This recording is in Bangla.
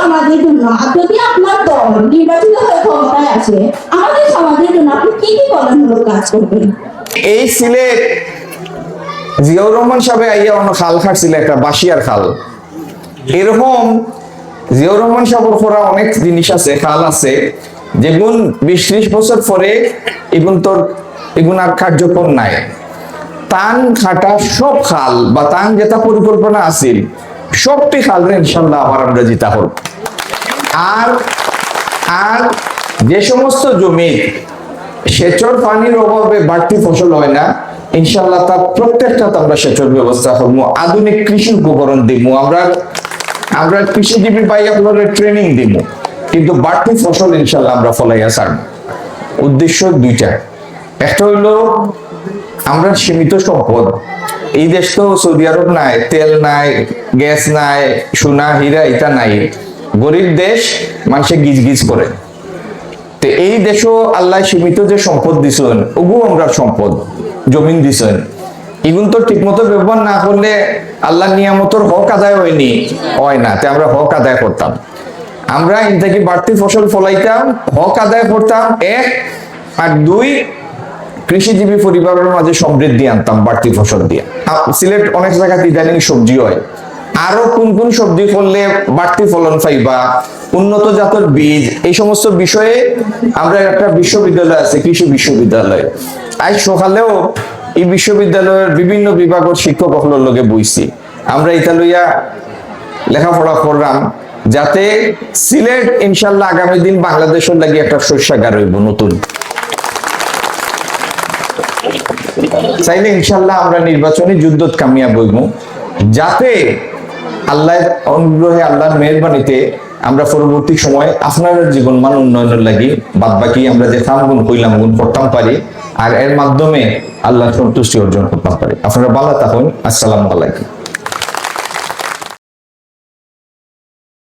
সমাজের জন্য যদি আপনার দল নির্বাচিত হয়ে ক্ষমতায় আসে, আমাদের সমাজের জন্য আপনি কি কি কল্যাণমূলক কাজ করবেন? এই সিলেট জিয়াউর রহমান সাহেব আইয়া অন্য খাল খাটছিল, একটা বাসিয়ার খাল। এরকম জিয়াউর রহমান করা অনেক জিনিস আছে, খাল আছে। যেগুন বিশ ত্রিশ বছর পরে এগুন তোর, এগুন আর কার্যকর নাই। তান খাটা সব খাল বা তান যেটা পরিকল্পনা আছিল, সবটি খাল রে ইনশাল্লাহ আবার আমরা জিতা হল আর আর যে সমস্ত জমি সেচর পানির অভাবে বাড়তি ফসল হয় না ইনশাল্লাহ তার প্রত্যেকটা আমরা সেচর ব্যবস্থা করব। আধুনিক কৃষি উপকরণ দিব আমরা। আমরা কৃষিজীবী পাই আপনাদের ট্রেনিং দিব। কিন্তু বাড়তি ফসল ইনশাল্লাহ আমরা ফলাইয়া ছাড়ব। উদ্দেশ্য দুইটা। একটা হইল আমরা সীমিত সম্পদ। এই দেশ তো সৌদি আরব নাই, তেল নাই, গ্যাস নাই, সোনা, হীরা এটা নাই। গরিব দেশ মানুষে গিজ গিজ করে। তো এই দেশও আল্লাহ সীমিত যে সম্পদ দিছেন, ওগু আমরা সম্পদ, জমিন দিছেন। এগুন তো ঠিক মতো ব্যবহার না করলে আল্লাহ নিয়ামতর হক আদায় হয়নি, হয় না, তে আমরা হক আদায় করতাম। আমরা থেকে বাড়তি ফসল ফলাইতাম, হক আদায় করতাম, এক, আর দুই, কৃষিজীবী পরিবারের মাঝে সমৃদ্ধি আনতাম বাড়তি ফসল দিয়ে। সিলেট অনেক জায়গাতে ইদানিং সবজি হয়। আরও কোন কোন সবজি করলে বাড়তি ফলন পাইবা, উন্নত জাতের বীজ, এই সমস্ত বিষয়ে আমরা একটা বিশ্ববিদ্যালয় আছে, কৃষি বিশ্ববিদ্যালয়। আজ সকালেও এই বিশ্ববিদ্যালয়ের বিভিন্ন বিভাগের শিক্ষক সকলের লগে বইছি। আমরা এটা লইয়া লেখাপড়া করলাম, যাতে সিলেট ইনশাল্লাহ আগামী দিন বাংলাদেশের লাগি একটা শস্যাগার হইব নতুন। চাইলে ইনশাল্লাহ আমরা নির্বাচনী যুদ্ধ কামিয়া বইব যাতে আল্লাহ অনুগ্রহে আল্লাহর মেহরবানিতে আমরা পরবর্তী সময় আপনার জীবন মান উন্নয়নের লাগি বাদ বাকি আমরা যে কাম গুণ কইলাম, গুণ করতাম পারি, আর এর মাধ্যমে আল্লাহ সন্তুষ্টি অর্জন করতাম পারি। আপনারা ভালো থাকুন। আসসালাম আলাইকুম।